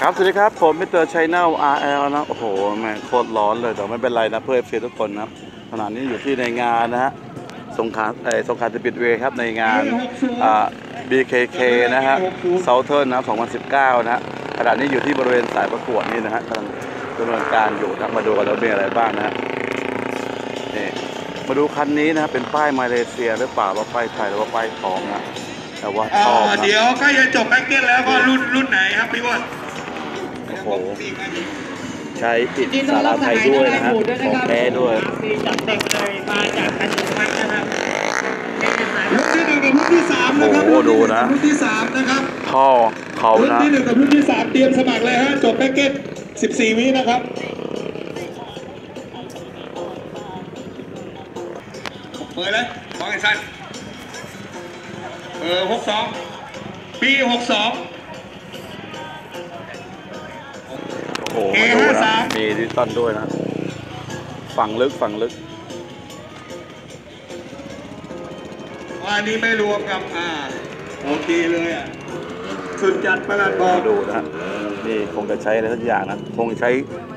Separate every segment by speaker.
Speaker 1: ครับสวัสดีครับผมมิสเตอร์ชัยนา RL นะ โอ้โหแม่โคตรร้อนเลย แต่ไม่เป็นไรนะ เพื่อเฟทุกคนนะขณะนี้อยู่ที่ในงานนะฮะสงขาเออสงขลาสปิดเวครับในงานอ่า BKK นะฮะ Southern นะครับ2019 นะฮะขณะนี้อยู่ที่บริเวณสายประกวดนี่นะฮะกำลังดำเนินการอยู่ครับมาดูกันแล้วมีอะไรบ้างนะฮะนี่มาดูคันนี้นะเป็นป้ายมาเลเซียหรือเปล่าว่าป้ายไทยหรือว่าป้ายทองนะ แต่ว่าช
Speaker 2: อ๋อ
Speaker 1: อบนะ
Speaker 2: เดี๋ยวใกล้จะจบแพ็กเกจแล้วก็รุ่นรุ่นไหนครับพี่อ้วน
Speaker 1: โอ้โหใช้อิฐสาราไทยด้วยนะฮะของแท้ด้วย
Speaker 3: มีจัดเต็มเลยมาจากถนนวัดนะครับเป็นจดหมาย
Speaker 2: รุ่นที่หนึ่งกับรุ่นที่สามนะครับ
Speaker 1: โอ้โหดูนะ
Speaker 2: รุ่นที่สามนะครับ
Speaker 1: ท่อเขา
Speaker 2: รุ่น
Speaker 1: นะ
Speaker 2: ที่หนึ่งกับรุ่นที่สามเตรียมสมัครเลยฮะจบแพ็กเกจ14วินะครับเปิดเลยสองไอ้สั้นเออหกสองปีหกสอง
Speaker 1: โอ้โหมาดูนะมีดิจิตอลด้วยนะฝั่งลึกฝั่งลึก
Speaker 2: อันนี้ไม่รวมกับอ่าโอเคเลยอะสุดจัดประหลัดบอ
Speaker 1: มากดูนะฮะนี่คงจะใช้อะไรสักอย่างนะ คงใช้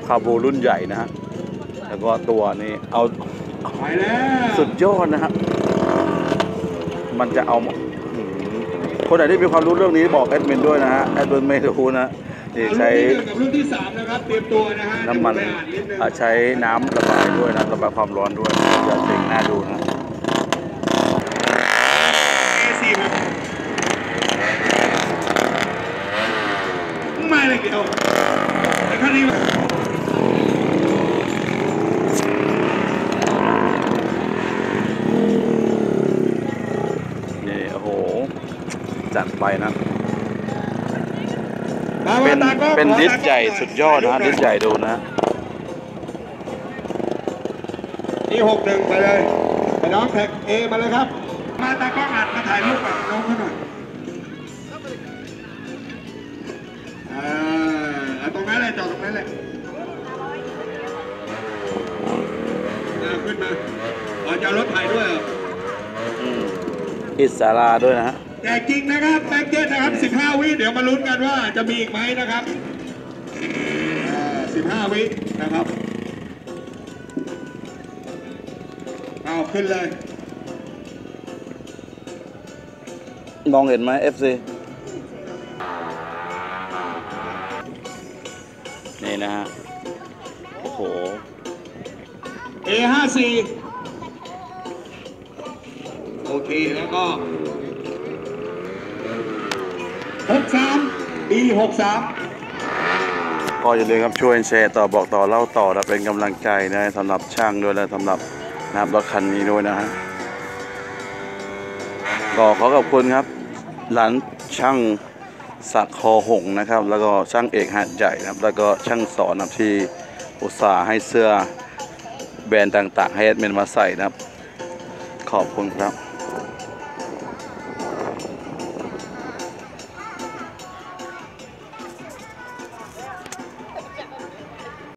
Speaker 1: คาบูรุ่นใหญ่นะฮะ แล้วก็ตัวนี้เอา
Speaker 2: ไปแล้ว
Speaker 1: สุดยอดนะฮะ มันจะเอาอืม คนไหนที่มีความรู้เรื่องนี้บอกแอดมินด้วยนะฮะแอดมินไม่รู้นะนี่ใช้
Speaker 2: รุ่นที่หนึ่งกับรุ่นที่สามนะครับเตรียมตัวนะฮะ
Speaker 1: น้ำมัน
Speaker 2: เดี๋ยวผไปอ่านนิดนึง
Speaker 1: อ่าใช้น้ำระบายด้วยนะระบายความร้อนด้วยจะเจ๋งน่าดูนะ
Speaker 2: A46 ไม่เลยเดียวแต่คันนี้
Speaker 1: นี่โอ้โห จัดไปนะ
Speaker 2: มา
Speaker 1: เป็น
Speaker 2: มาตากล้อง
Speaker 1: เป็น
Speaker 2: ขอ
Speaker 1: ดิส
Speaker 2: ตากล้อง
Speaker 1: ใหญ่สุดยอดนะฮะดิสใหญ่ดูนะ
Speaker 2: นี่หกหนึ่งไปเลยไปน้องแท็กเอมาเลยครับ มาตากล้องอัดมาถ่ายรูปกับน้องเขาหน่อยอ่าเอาตรงนั้นเลยจอดตรงนั้นเลยอ่าขึ้นมาอ๋อจะเอารถถ่ายด้วยเหรอ
Speaker 1: อืมอิสาราด้วยนะฮะ
Speaker 2: แจกจริงนะครับแพ็กเกจนะครับ 15 วิเดี๋ยวมาลุ้นกันว่าจะมีอีกไหมนะครับอ่า15 วินะครับเอาขึ้นเลย
Speaker 1: มองเห็นไหม FC นี่นะฮะ โอ้โห
Speaker 2: A54 โอเคแล้วก็ 63 B63
Speaker 1: ก็อย่าลืมครับช่วยแชร์ต่อบอกต่อเล่าต่อและเป็นกำลังใจนะสำหรับช่างด้วยและสำหรับนะครับรถคันนี้ด้วยนะฮะก็ขอขอบคุณครับหลานช่างสักคอหงนะครับ แล้วก็ช่างเอกหาดใหญ่นะครับ แล้วก็ช่างสอนนะครับที่อุตส่าห์ให้เสื้อแบรนด์ต่างๆ ให้แอดมินมาใส่นะครับ ขอบคุณครับ